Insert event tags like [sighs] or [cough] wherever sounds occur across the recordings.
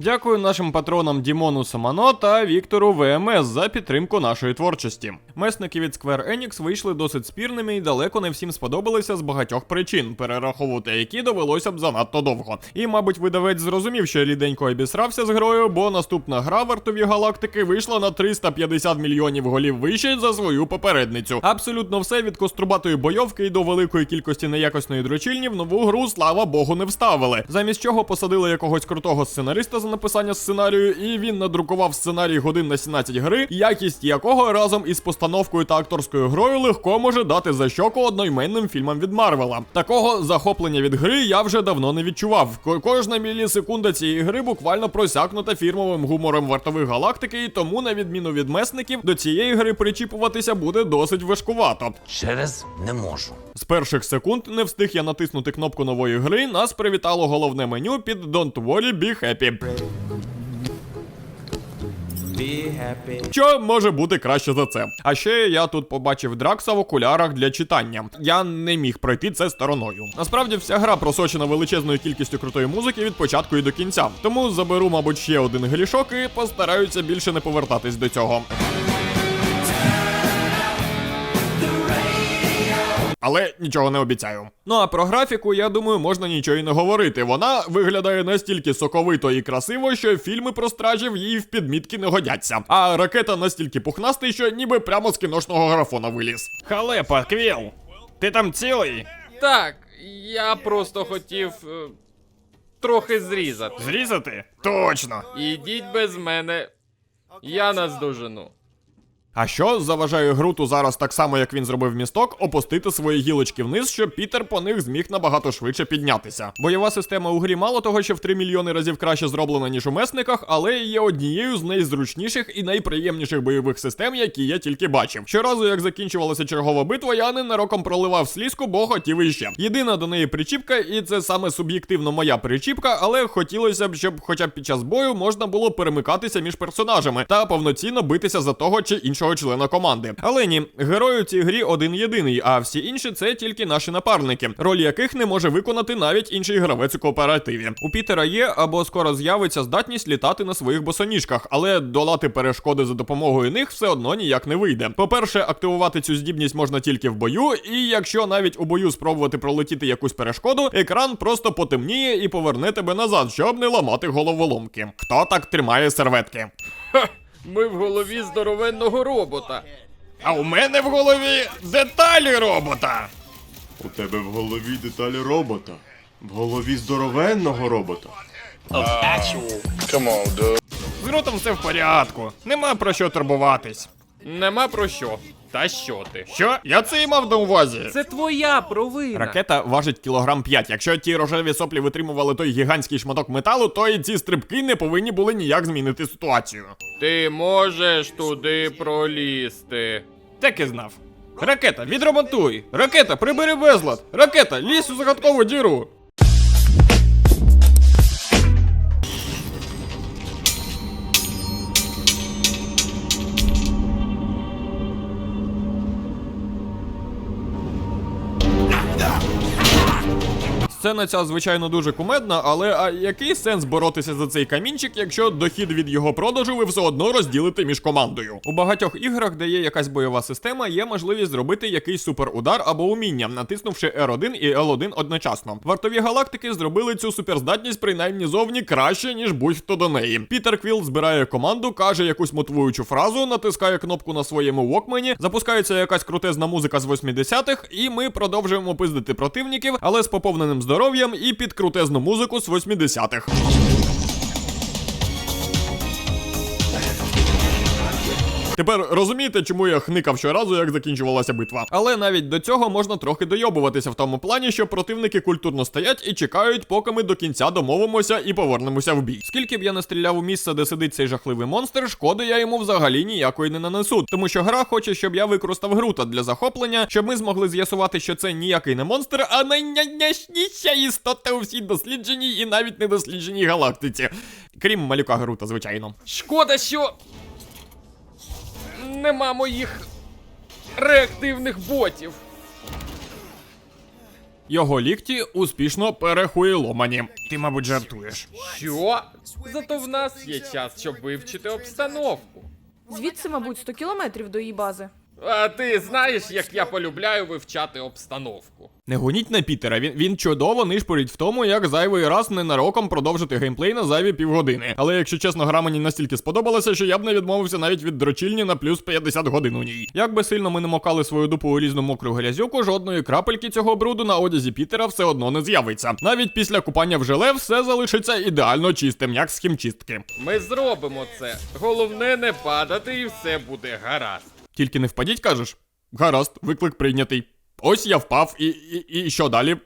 Дякую нашим патронам Дімону Самано та Віктору ВМС за підтримку нашої творчості. Месники від Square Enix вийшли досить спірними і далеко не всім сподобалися з багатьох причин, перераховувати які довелося б занадто довго. І, мабуть, видавець зрозумів, що ріденько обісрався з грою, бо наступна гра вартові галактики вийшла на 350 мільйонів голів вище за свою попередницю. Абсолютно все від кострубатої бойовки і до великої кількості неякісної дрочильні в нову гру, слава Богу, не вставили. Замість чого посадили якогось крутого сценариста за написання сценарію, і він надрукував сценарій годин на 17 гри, якість якого разом із постановкою та акторською грою легко може дати за щоку одноіменним фільмам від Марвела. Такого захоплення від гри я вже давно не відчував. Ко- Кожна мілісекунда цієї гри буквально просякнута фірмовим гумором вартових галактики, і тому, на відміну від месників, до цієї гри причіпуватися буде досить важкувато. Через не можу. З перших секунд не встиг я натиснути кнопку нової гри. Нас привітало головне меню під Don't Worry, Be Happy. Що може бути краще за це? А ще я тут побачив Дракса в окулярах для читання. Я не міг пройти це стороною. Насправді вся гра просочена величезною кількістю крутої музики від початку і до кінця. Тому заберу, мабуть, ще один глішок і постараюся більше не повертатись до цього. Але нічого не обіцяю. Ну а про графіку, я думаю, можна нічого і не говорити. Вона виглядає настільки соковито і красиво, що фільми про стражів їй в підмітки не годяться. А ракета настільки пухнастий, що ніби прямо з кіношного графона виліз. Халепа, Квіл! Ти там цілий? Так, я просто хотів е, трохи зрізати. Зрізати? Точно. Ідіть без мене. Я наздожену. А що заважає Груту зараз так само, як він зробив місток, опустити свої гілочки вниз, щоб Пітер по них зміг набагато швидше піднятися. Бойова система у грі мало того, що в 3 мільйони разів краще зроблена, ніж у месниках, але є однією з найзручніших і найприємніших бойових систем, які я тільки бачив. Щоразу, як закінчувалася чергова битва, я ненароком проливав слізку, бо хотів іще. Єдина до неї причіпка, і це саме суб'єктивно моя причіпка, але хотілося б, щоб хоча б під час бою можна було перемикатися між персонажами та повноцінно битися за того чи іншого члена команди. Але ні, герой у цій грі один єдиний, а всі інші це тільки наші напарники, роль яких не може виконати навіть інший гравець у кооперативі. У Пітера є або скоро з'явиться здатність літати на своїх босоніжках, але долати перешкоди за допомогою них все одно ніяк не вийде. По-перше, активувати цю здібність можна тільки в бою, і якщо навіть у бою спробувати пролетіти якусь перешкоду, екран просто потемніє і поверне тебе назад, щоб не ламати головоломки. Хто так тримає серветки? Ми в голові здоровенного робота. А у мене в голові деталі робота. У тебе в голові деталі робота. В голові здоровенного робота. З ротом все в порядку. Нема про що турбуватись. Нема про що. Та що ти? Що? Я це і мав на увазі. Це твоя провина. Ракета важить кілограм 5. Якщо ті рожеві соплі витримували той гігантський шматок металу, то і ці стрибки не повинні були ніяк змінити ситуацію. Ти можеш туди пролізти. Так і знав. Ракета, відремонтуй! Ракета, прибери безлад! Ракета, лізь у загадкову діру! Сцена ця, звичайно, дуже кумедна, але а який сенс боротися за цей камінчик, якщо дохід від його продажу ви все одно розділите між командою? У багатьох іграх, де є якась бойова система, є можливість зробити якийсь суперудар або уміння, натиснувши R1 і L1 одночасно. Вартові галактики зробили цю суперздатність принаймні зовні краще, ніж будь-хто до неї. Пітер Квіл збирає команду, каже якусь мотивуючу фразу, натискає кнопку на своєму вокмені, запускається якась крутезна музика з 80-х, і ми продовжуємо пиздити противників, але з поповненим здоров'ям і під крутезну музику з 80-х. Тепер розумієте, чому я хникав щоразу, як закінчувалася битва. Але навіть до цього можна трохи дойобуватися в тому плані, що противники культурно стоять і чекають, поки ми до кінця домовимося і повернемося в бій. Скільки б я не стріляв у місце, де сидить цей жахливий монстр, шкоди я йому взагалі ніякої не нанесу. Тому що гра хоче, щоб я використав грута для захоплення, щоб ми змогли з'ясувати, що це ніякий не монстр, а найняшніша істота у всій дослідженій і навіть недослідженій галактиці. Крім малюка Грута, звичайно. Шкода, що. Нема моїх реактивних ботів. Його лікті успішно перехуїломані. Ти, мабуть, жартуєш. Що? Зато в нас є час, щоб вивчити обстановку. Звідси, мабуть, 100 кілометрів до її бази. А ти знаєш, як я полюбляю вивчати обстановку. Не гоніть на Пітера, він, він чудово нишпорить в тому, як зайвий раз ненароком продовжити геймплей на зайві півгодини. Але якщо чесно, гра мені настільки сподобалася, що я б не відмовився навіть від дрочільні на плюс 50 годин у ній. Як би сильно ми не мокали свою дупу у різну мокру грязюку, жодної крапельки цього бруду на одязі Пітера все одно не з'явиться. Навіть після купання в желе все залишиться ідеально чистим, як з хімчистки. Ми зробимо це. Головне не падати і все буде гаразд. Тільки не впадіть, кажеш? Гаразд, виклик прийнятий. Ось я впав, і, і, і що далі?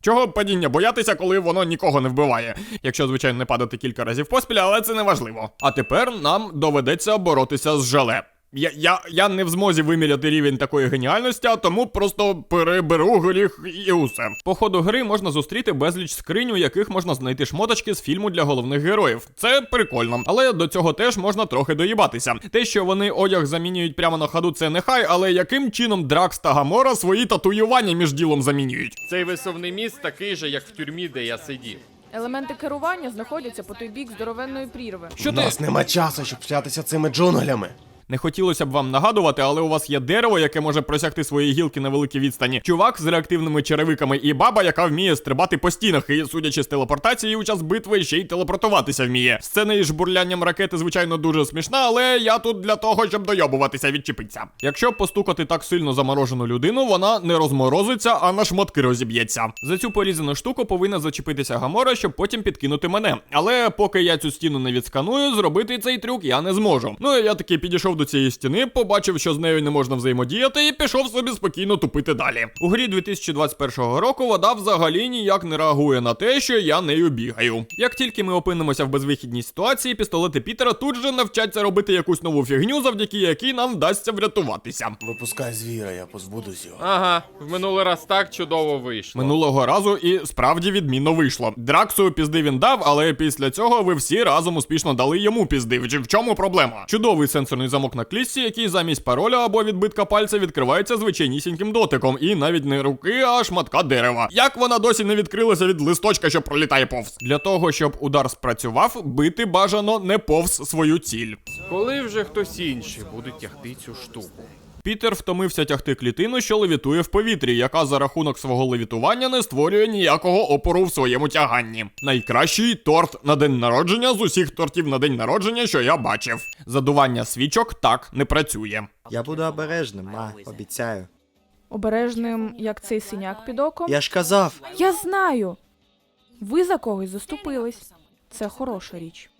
Чого падіння боятися, коли воно нікого не вбиває? Якщо, звичайно, не падати кілька разів поспіль, але це не важливо. А тепер нам доведеться боротися з желе. Я, я, я не в змозі виміряти рівень такої геніальності, а тому просто переберу горіх і усе. По ходу гри можна зустріти безліч скринь, у яких можна знайти шмоточки з фільму для головних героїв. Це прикольно, але до цього теж можна трохи доїбатися. Те, що вони одяг замінюють прямо на ходу, це нехай, але яким чином Дракс та Гамора свої татуювання між ділом замінюють? Цей висувний міст такий же, як в тюрмі, де я сидів. Елементи керування знаходяться по той бік здоровенної прірви. Що У нас нема часу, щоб шлятися цими джунглями. Не хотілося б вам нагадувати, але у вас є дерево, яке може просягти свої гілки на великій відстані. Чувак з реактивними черевиками і баба, яка вміє стрибати по стінах, і, судячи з телепортації, у час битви ще й телепортуватися вміє. Сцена із бурлянням ракети, звичайно, дуже смішна, але я тут для того, щоб дойобуватися, відчепиться. Якщо постукати так сильно заморожену людину, вона не розморозиться, а на шмотки розіб'ється. За цю порізану штуку повинна зачепитися Гамора, щоб потім підкинути мене. Але поки я цю стіну не відсканую, зробити цей трюк я не зможу. Ну я таки підійшов до цієї стіни, побачив, що з нею не можна взаємодіяти, і пішов собі спокійно тупити далі. У грі 2021 року вода взагалі ніяк не реагує на те, що я нею бігаю. Як тільки ми опинимося в безвихідній ситуації, пістолети Пітера тут же навчаться робити якусь нову фігню, завдяки якій нам вдасться врятуватися. Випускай звіра, я позбудусь його. Ага, в минулий раз так чудово вийшло. Минулого разу і справді відмінно вийшло. Драксу пізди він дав, але після цього ви всі разом успішно дали йому пізди. В чому проблема? Чудовий сенсорний замок на клісці, який замість пароля або відбитка пальця відкривається звичайнісіньким дотиком, і навіть не руки, а шматка дерева. Як вона досі не відкрилася від листочка, що пролітає повз? Для того, щоб удар спрацював, бити бажано не повз свою ціль. Коли вже хтось інший буде тягти цю штуку. Пітер втомився тягти клітину, що левітує в повітрі, яка за рахунок свого левітування не створює ніякого опору в своєму тяганні. Найкращий торт на день народження з усіх тортів на день народження, що я бачив. Задування свічок так не працює. Я буду обережним, ма, обіцяю. Обережним, як цей синяк під оком. Я ж казав, Я знаю. Ви за когось заступились. Це хороша річ.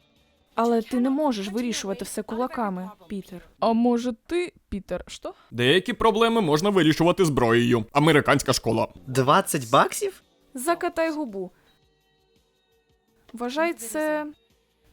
Але ти не можеш вирішувати все кулаками, Пітер. А може ти, Пітер, що? Деякі проблеми можна вирішувати зброєю. Американська школа. 20 баксів? Закатай губу. Вважай це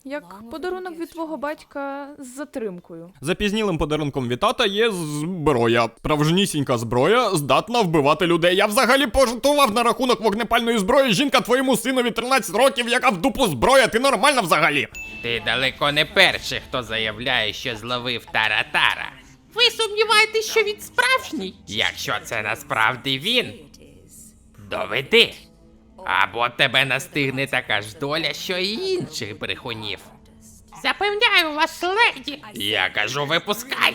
як подарунок від твого батька з затримкою. Запізнілим подарунком від тата є зброя. Справжнісінька зброя здатна вбивати людей. Я взагалі пожартував на рахунок вогнепальної зброї. Жінка твоєму синові 13 років, яка в дупу зброя. Ти нормальна взагалі? Ти далеко не перший, хто заявляє, що зловив Таратара. Ви сумніваєтесь, що він справжній? Якщо це насправді він, доведи. Або тебе настигне така ж доля, що і інших брехунів. Запевняю вас, леді. Я кажу, випускай.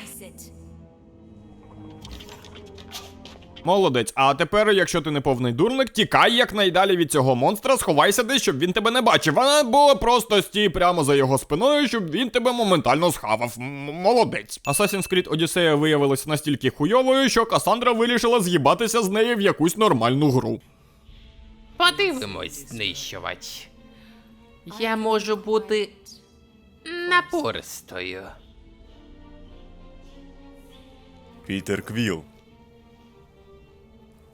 Молодець. А тепер, якщо ти не повний дурник, тікай якнайдалі від цього монстра, сховайся десь, щоб він тебе не бачив. Або просто стій прямо за його спиною, щоб він тебе моментально схавав. М- Молодець. Assassin's Creed Odyssey виявилася настільки хуйовою, що Касандра вирішила з'їбатися з нею в якусь нормальну гру. Подивимось, знищувач. Я можу бути напористою. Пітер Квіл.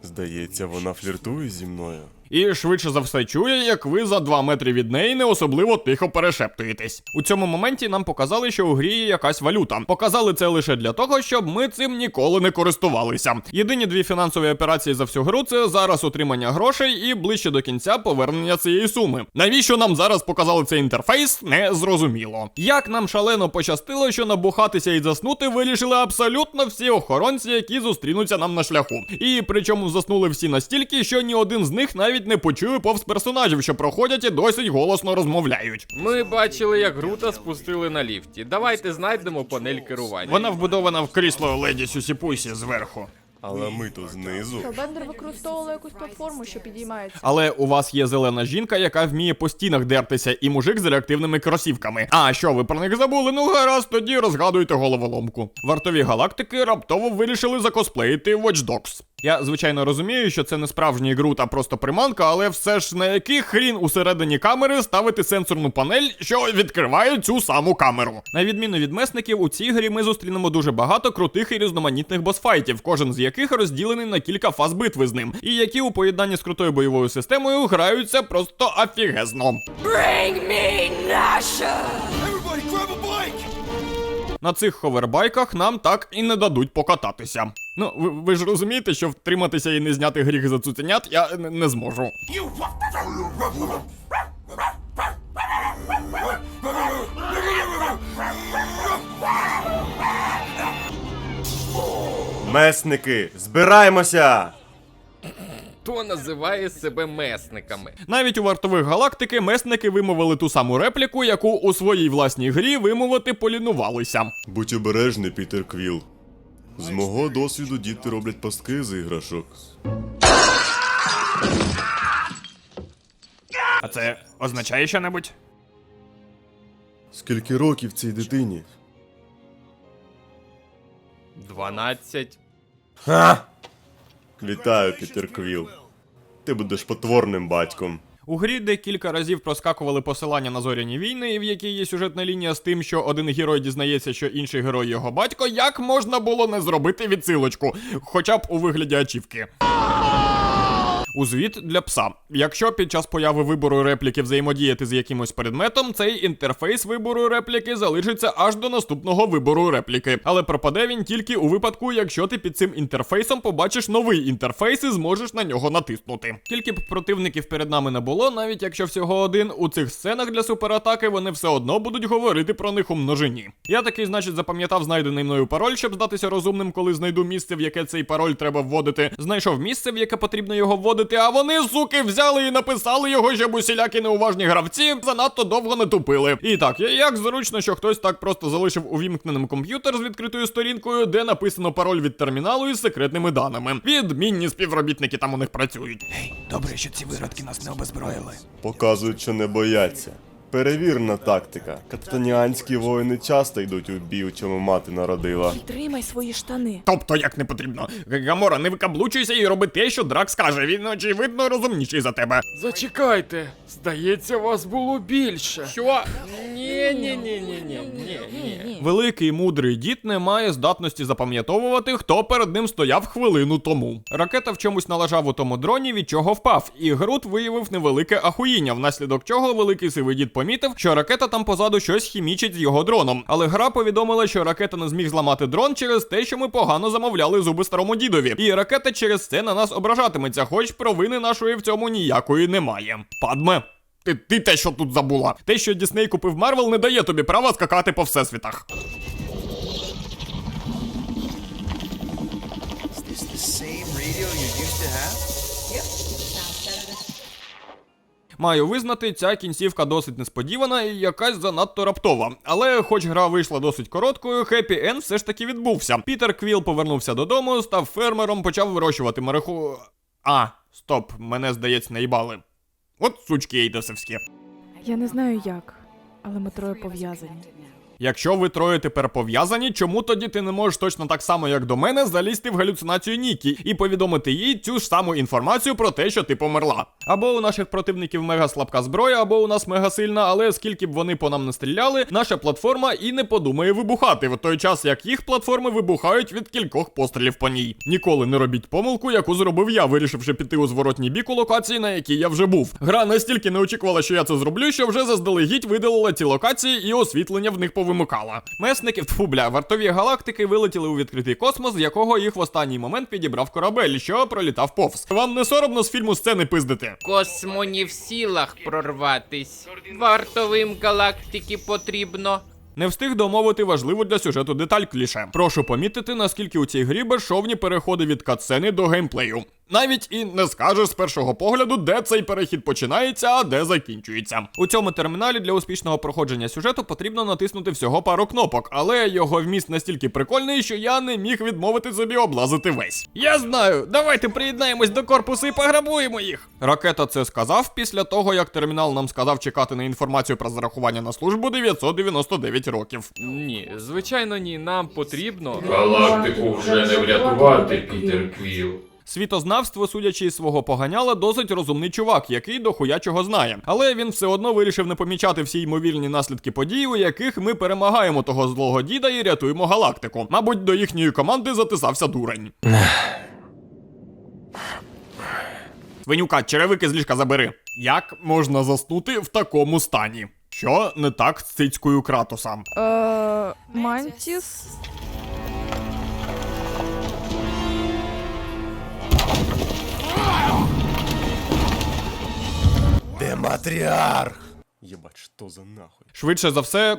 Здається, вона фліртує зі мною. І швидше за все чує, як ви за 2 метри від неї не особливо тихо перешептуєтесь. У цьому моменті нам показали, що у грі є якась валюта. Показали це лише для того, щоб ми цим ніколи не користувалися. Єдині дві фінансові операції за всю гру це зараз отримання грошей і ближче до кінця повернення цієї суми. Навіщо нам зараз показали цей інтерфейс, не зрозуміло. Як нам шалено пощастило, що набухатися і заснути вирішили абсолютно всі охоронці, які зустрінуться нам на шляху. І причому заснули всі настільки, що ні один з них навіть не почує повз персонажів, що проходять і досить голосно розмовляють. Ми бачили, як Грута спустили на ліфті. Давайте знайдемо панель керування. Вона вбудована в крісло леді Сюсіпусі зверху. Але ми то знизу. Бендер використовувала якусь платформу, що підіймається. Але у вас є зелена жінка, яка вміє по стінах дертися, і мужик з реактивними кросівками. А що ви про них забули? Ну гаразд, тоді розгадуйте головоломку. Вартові галактики раптово вирішили закосплеїти Watch Dogs. Я звичайно розумію, що це не справжній Грут, а просто приманка, але все ж на який хрін усередині камери ставити сенсорну панель, що відкриває цю саму камеру. На відміну від месників, у цій грі ми зустрінемо дуже багато крутих і різноманітних босфайтів, кожен з яких розділений на кілька фаз битви з ним, і які у поєднанні з крутою бойовою системою граються просто афігезно. На цих ховербайках нам так і не дадуть покататися. Ну, ви, ви ж розумієте, що втриматися і не зняти гріх за цуценят я не, не зможу. Месники, збираємося! Хто називає себе месниками? Навіть у вартових галактики месники вимовили ту саму репліку, яку у своїй власній грі вимовити полінувалися. Будь обережний, Пітер Квіл. З мого досвіду діти роблять пастки з іграшок. А це означає що-небудь? Скільки років цій дитині? 12. Ха! Вітаю, Пітер Квіл. Ти будеш потворним батьком. У грі де кілька разів проскакували посилання на зоряні війни, в якій є сюжетна лінія з тим, що один герой дізнається, що інший герой його батько. Як можна було не зробити відсилочку, хоча б у вигляді ачівки. У звіт для пса. Якщо під час появи вибору репліки взаємодіяти з якимось предметом, цей інтерфейс вибору репліки залишиться аж до наступного вибору репліки. Але пропаде він тільки у випадку, якщо ти під цим інтерфейсом побачиш новий інтерфейс і зможеш на нього натиснути. Тільки б противників перед нами не було, навіть якщо всього один, у цих сценах для суператаки вони все одно будуть говорити про них у множині. Я такий, значить, запам'ятав знайдений мною пароль, щоб здатися розумним, коли знайду місце, в яке цей пароль треба вводити. Знайшов місце, в яке потрібно його вводити, а вони, суки, взяли і написали його, щоб усілякі неуважні гравці занадто довго не тупили. І так, як зручно, що хтось так просто залишив увімкненим комп'ютер з відкритою сторінкою, де написано пароль від терміналу із секретними даними. Відмінні співробітники там у них працюють. Добре, що ці виродки нас не обезброїли. Показують, що не бояться. Перевірна тактика. Катаніанські воїни часто йдуть у бій, у чому мати народила. Тримай свої штани. Тобто, як не потрібно. Гамора, не викаблучуйся і роби те, що Драк скаже. Він очевидно розумніший за тебе. Зачекайте, здається, вас було більше. Що? Ні, ні, ні, ні, ні, ні, ні. Великий мудрий дід не має здатності запам'ятовувати, хто перед ним стояв хвилину тому. Ракета в чомусь налажав у тому дроні, від чого впав, і Грут виявив невелике ахуїння, внаслідок чого великий сивий дід помітив, що ракета там позаду щось хімічить з його дроном. Але гра повідомила, що ракета не зміг зламати дрон через те, що ми погано замовляли зуби старому дідові. І ракета через це на нас ображатиметься, хоч провини нашої в цьому ніякої немає. Падме. Ти, ти те, що тут забула. Те, що Дісней купив Марвел, не дає тобі права скакати по всесвітах. Маю визнати, ця кінцівка досить несподівана і якась занадто раптова. Але, хоч гра вийшла досить короткою, хеппі енд все ж таки відбувся. Пітер Квіл повернувся додому, став фермером, почав вирощувати мариху. А, стоп, мене здається, наїбали. От сучки ейдосовські. Я не знаю як, але ми троє пов'язані. Якщо ви троє тепер пов'язані, чому тоді ти не можеш точно так само, як до мене, залізти в галюцинацію Нікі і повідомити їй цю ж саму інформацію про те, що ти померла? Або у наших противників мега слабка зброя, або у нас мега сильна, але скільки б вони по нам не стріляли, наша платформа і не подумає вибухати в той час, як їх платформи вибухають від кількох пострілів по ній. Ніколи не робіть помилку, яку зробив я, вирішивши піти у зворотній бік у локації, на якій я вже був. Гра настільки не очікувала, що я це зроблю, що вже заздалегідь видалила ці локації і освітлення в них повимикала. Месників, тьфу, бля, вартові галактики вилетіли у відкритий космос, з якого їх в останній момент підібрав корабель, що пролітав повз. Вам не соромно з фільму сцени пиздити? Космо не в силах прорватись. Вартовим галактики потрібно. Не встиг домовити важливу для сюжету деталь кліше. Прошу помітити, наскільки у цій грі безшовні переходи від катсцени до геймплею. Навіть і не скажеш з першого погляду, де цей перехід починається, а де закінчується. У цьому терміналі для успішного проходження сюжету потрібно натиснути всього пару кнопок, але його вміст настільки прикольний, що я не міг відмовити собі облазити весь. Я знаю, давайте приєднаємось до корпусу і пограбуємо їх. Ракета це сказав після того, як термінал нам сказав чекати на інформацію про зарахування на службу 999 років. Ні, звичайно, ні. Нам потрібно. Галактику вже не врятувати, Пітер Квіл. Світознавство, судячи із свого поганяла, досить розумний чувак, який дохуя чого знає. Але він все одно вирішив не помічати всі ймовірні наслідки подій, у яких ми перемагаємо того злого діда і рятуємо галактику. Мабуть, до їхньої команди затисався дурень. [sighs] Свинюка, черевики з ліжка забери. Як можна заснути в такому стані? Що не так з цицькою кратоса? Е, Мантіс. Де матріарх? Єбать, що за нахуй? Швидше за все,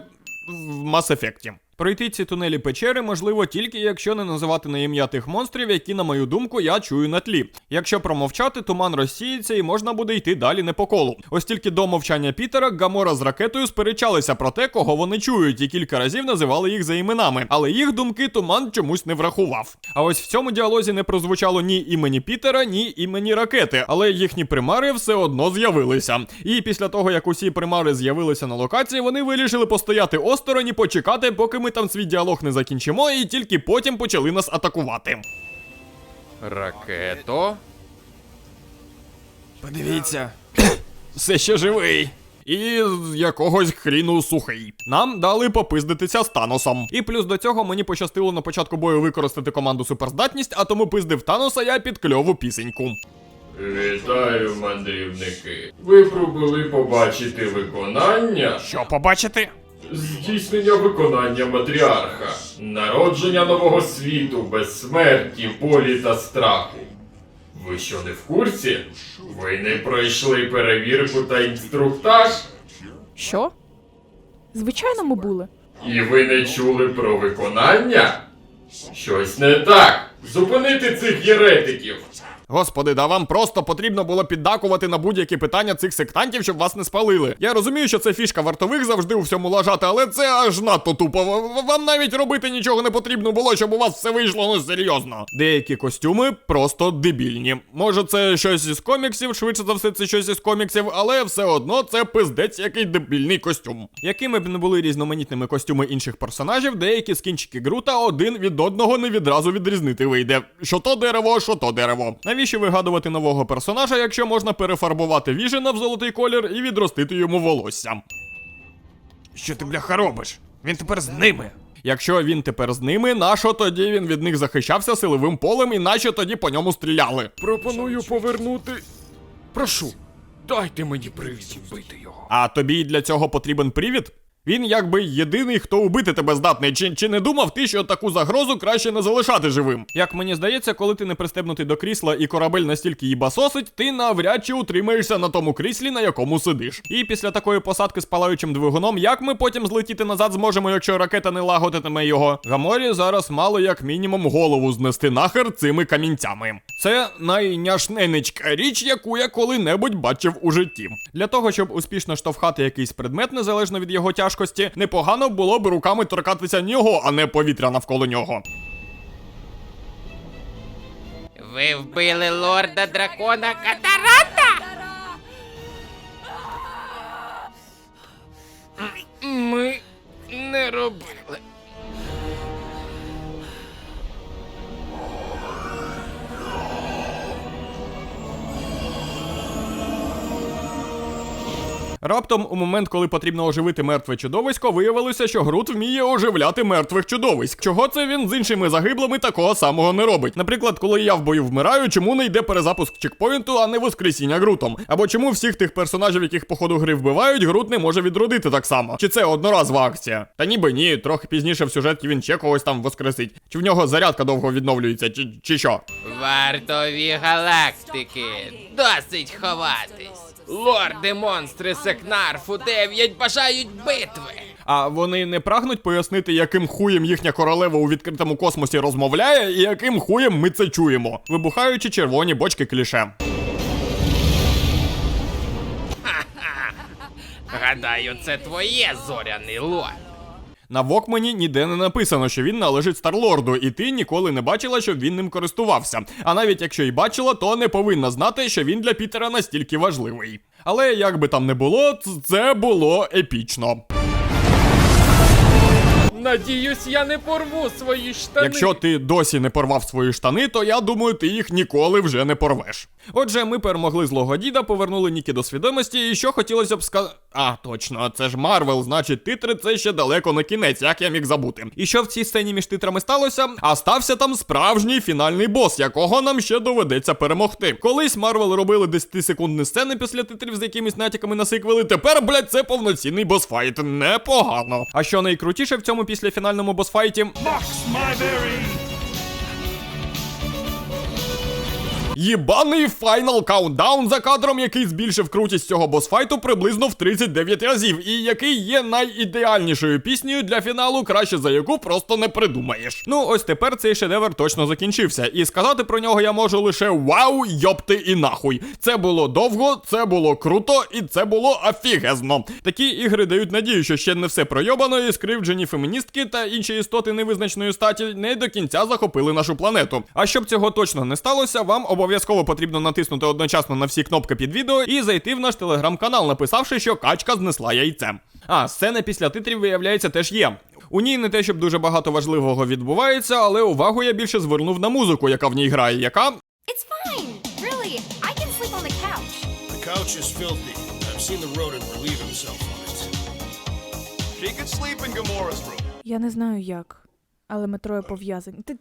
в Mass Effect. Пройти ці тунелі печери можливо тільки якщо не називати на ім'я тих монстрів, які, на мою думку, я чую на тлі. Якщо промовчати, туман розсіється і можна буде йти далі не по колу. Ось тільки до мовчання Пітера Гамора з ракетою сперечалися про те, кого вони чують, і кілька разів називали їх за іменами, але їх думки туман чомусь не врахував. А ось в цьому діалозі не прозвучало ні імені Пітера, ні імені ракети, але їхні примари все одно з'явилися. І після того, як усі примари з'явилися на локації, вони вирішили постояти осторонь і почекати, поки ми там свій діалог не закінчимо, і тільки потім почали нас атакувати. Ракето. Подивіться. Все ще живий. І з якогось хріну сухий. Нам дали попиздитися з Таносом. І плюс до цього мені пощастило на початку бою використати команду суперздатність, а тому пиздив Таноса я під кльову пісеньку. Вітаю, мандрівники. Ви пробули побачити виконання, Що побачити? Здійснення виконання матріарха, народження нового світу без смерті, болі та страху. Ви що не в курсі? Ви не пройшли перевірку та інструктаж? Що? Звичайно, ми були. І ви не чули про виконання? Щось не так. Зупинити цих єретиків. Господи, да вам просто потрібно було піддакувати на будь-які питання цих сектантів, щоб вас не спалили. Я розумію, що це фішка вартових завжди у всьому лажати, але це аж надто тупо. Вам навіть робити нічого не потрібно було, щоб у вас все вийшло ну серйозно. Деякі костюми просто дебільні. Може, це щось із коміксів, швидше за все, це щось із коміксів, але все одно це пиздець який дебільний костюм. Якими б не були різноманітними костюми інших персонажів, деякі скінчики Грута один від одного не відразу відрізнити вийде. Що то дерево, що то дерево. Навіщо вигадувати нового персонажа, якщо можна перефарбувати Віжена в золотий колір і відростити йому волосся? Що ти, бляха, робиш? Він тепер з ними. Якщо він тепер з ними, нащо тоді він від них захищався силовим полем і нащо тоді по ньому стріляли? Пропоную повернути. Прошу, дайте мені привід вбити його. А тобі для цього потрібен привід? Він якби єдиний, хто убити тебе здатний. Чи, чи не думав ти, що таку загрозу краще не залишати живим? Як мені здається, коли ти не пристебнутий до крісла і корабель настільки їбасосить, ти навряд чи утримаєшся на тому кріслі, на якому сидиш. І після такої посадки з палаючим двигуном, як ми потім злетіти назад зможемо, якщо ракета не лагодитиме його? Гаморі зараз мало як мінімум голову знести нахер цими камінцями. Це найняшненечка річ, яку я коли-небудь бачив у житті. Для того, щоб успішно штовхати якийсь предмет, незалежно від його тяжкості, непогано було б руками торкатися нього, а не повітря навколо нього. Ви вбили лорда дракона Катарата? Ми не робили. Раптом, у момент, коли потрібно оживити мертве чудовисько, виявилося, що Грут вміє оживляти мертвих чудовиськ. Чого це він з іншими загиблими такого самого не робить? Наприклад, коли я в бою вмираю, чому не йде перезапуск чекпоінту, а не воскресіння Грутом? Або чому всіх тих персонажів, яких по ходу гри вбивають, Грут не може відродити так само? Чи це одноразова акція? Та ніби ні, трохи пізніше в сюжеті він ще когось там воскресить. Чи в нього зарядка довго відновлюється, чи, чи що? Вартові галактики. Досить ховатись. Лорди монстри Секнарфу 9 бажають битви. А вони не прагнуть пояснити, яким хуєм їхня королева у відкритому космосі розмовляє, і яким хуєм ми це чуємо, вибухаючи червоні бочки кліше. Гадаю, це твоє зоряний лорд. На Вокмані ніде не написано, що він належить Старлорду, і ти ніколи не бачила, щоб він ним користувався. А навіть якщо й бачила, то не повинна знати, що він для Пітера настільки важливий. Але як би там не було, це було епічно. Надіюсь, я не порву свої штани. Якщо ти досі не порвав свої штани, то я думаю, ти їх ніколи вже не порвеш. Отже, ми перемогли злого діда, повернули Нікі до свідомості, і що хотілося б сказати. А, точно, це ж Марвел, значить, титри це ще далеко не кінець, як я міг забути. І що в цій сцені між титрами сталося? А стався там справжній фінальний бос, якого нам ще доведеться перемогти. Колись Марвел робили 10-секундні сцени після титрів з якимись натяками на сиквели. Тепер, блядь, це повноцінний босфайт. Непогано. А що найкрутіше в цьому післяфінальному босфайті? Єбаний файнал каунтдаун за кадром, який збільшив крутість цього босфайту приблизно в 39 разів, і який є найідеальнішою піснею для фіналу, краще за яку просто не придумаєш. Ну ось тепер цей шедевр точно закінчився, і сказати про нього я можу лише вау, йопти і нахуй. Це було довго, це було круто, і це було офігезно. Такі ігри дають надію, що ще не все пройобано, і скривджені феміністки та інші істоти невизначеної статі не до кінця захопили нашу планету. А щоб цього точно не сталося, вам обов'язково потрібно натиснути одночасно на всі кнопки під відео і зайти в наш телеграм-канал, написавши, що качка знесла яйце. А сцена після титрів, виявляється, теж є. У ній не те, щоб дуже багато важливого відбувається, але увагу я більше звернув на музику, яка в ній грає, яка It's fine. Really, I can sleep on the couch. The couch is filthy. I've seen the rodent relieve himself on it. She could sleep in Gamora's room. Я не знаю як, але метро пов'язані. Ти